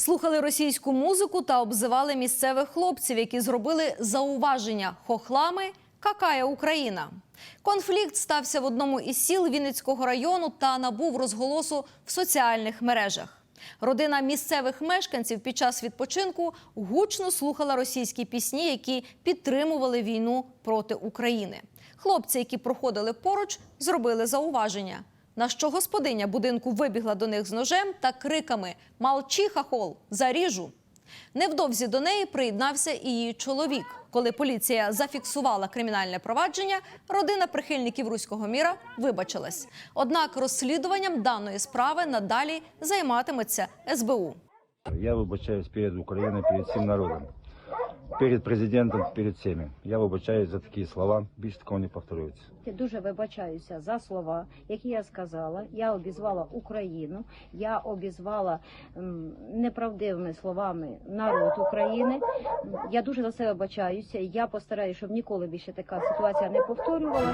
Слухали російську музику та обзивали місцевих хлопців, які зробили зауваження хохлами какая Україна. Конфлікт стався в одному із сіл Вінницького району та набув розголосу в соціальних мережах. Родина місцевих мешканців під час відпочинку гучно слухала російські пісні, які підтримували війну проти України. Хлопці, які проходили поруч, зробили зауваження. На що господиня будинку вибігла до них з ножем та криками Малчі, хахол, заріжу. Невдовзі до неї приєднався і її чоловік. Коли поліція зафіксувала кримінальне провадження, родина прихильників руського міра вибачилась. Однак розслідуванням даної справи надалі займатиметься СБУ. Я вибачаюсь перед Україною, перед всім народом, перед президентом, перед всіми. Я вибачаюся за такі слова. Більше такого не повторюється. Я дуже вибачаюся за слова, які я сказала. Я обізвала Україну, я обізвала неправдивими словами народ України. Я дуже за це вибачаюся. Я постараюся, щоб ніколи більше така ситуація не повторювалася.